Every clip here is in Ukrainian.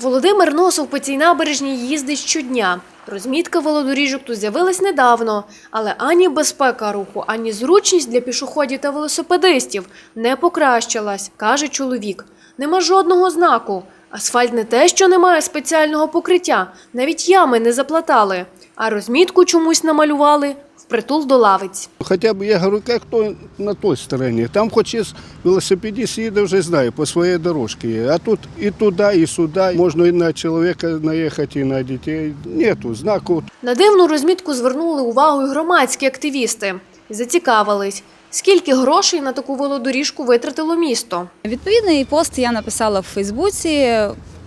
Володимир Носов по цій набережній їздить щодня. Розмітка велодоріжок тут з'явилась недавно, але ані безпека руху, ані зручність для пішоходів та велосипедистів не покращилась, каже чоловік. Нема жодного знаку. Асфальт не те, що немає спеціального покриття, навіть ями не заплатали, а розмітку чомусь намалювали впритул до лавиць. Хоча б я говорю, як то на той стороні. Там хоч із велосипедист їде вже знає, по своїй дорожці є. А тут і туди, і сюди. Можна і на чоловіка наїхати, і на дітей. Нету знаку. На дивну розмітку звернули увагу і громадські активісти. Зацікавились, скільки грошей на таку велодоріжку витратило місто. Відповідний пост я написала в Фейсбуці.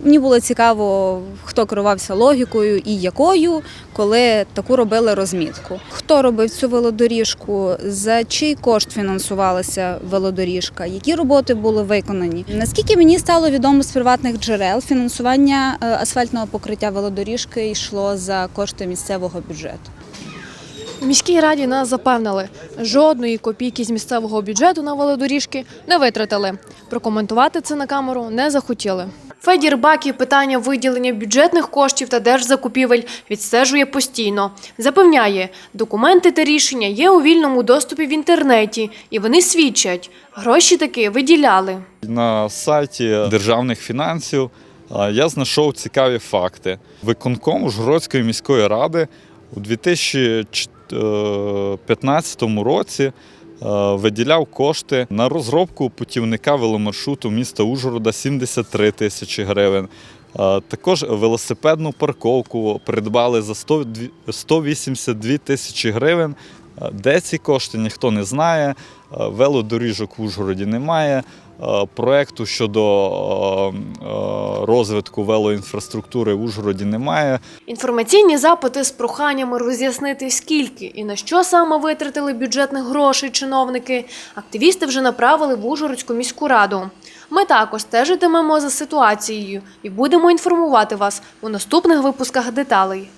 Мені було цікаво, хто керувався логікою і якою, коли таку робили розмітку. Хто робив цю велодоріжку, за чий кошт фінансувалася велодоріжка, які роботи були виконані. Наскільки мені стало відомо з приватних джерел, фінансування е, асфальтного покриття велодоріжки йшло за кошти місцевого бюджету. Міській раді нас запевнили, жодної копійки з місцевого бюджету на велодоріжки не витратили. Прокоментувати це на камеру не захотіли. Федір Баків питання виділення бюджетних коштів та держзакупівель відстежує постійно. Запевняє, документи та рішення є у вільному доступі в інтернеті, і вони свідчать, гроші таки виділяли. На сайті державних фінансів я знайшов цікаві факти. Виконком Ужгородської міської ради у 2015 році е, виділяв кошти на розробку путівника веломаршруту міста Ужгорода 73 тисячі гривень. Е, Також велосипедну парковку придбали за 100 дві- 182 тисячі гривень. Е, Де ці кошти, ніхто не знає. Е, Велодоріжок в Ужгороді немає. Е, Проекту щодо розвитку велоінфраструктури в Ужгороді немає. Інформаційні запити з проханнями роз'яснити, скільки і на що саме витратили бюджетних грошей чиновники, активісти вже направили в Ужгородську міську раду. Ми також стежитимемо за ситуацією і будемо інформувати вас у наступних випусках деталей.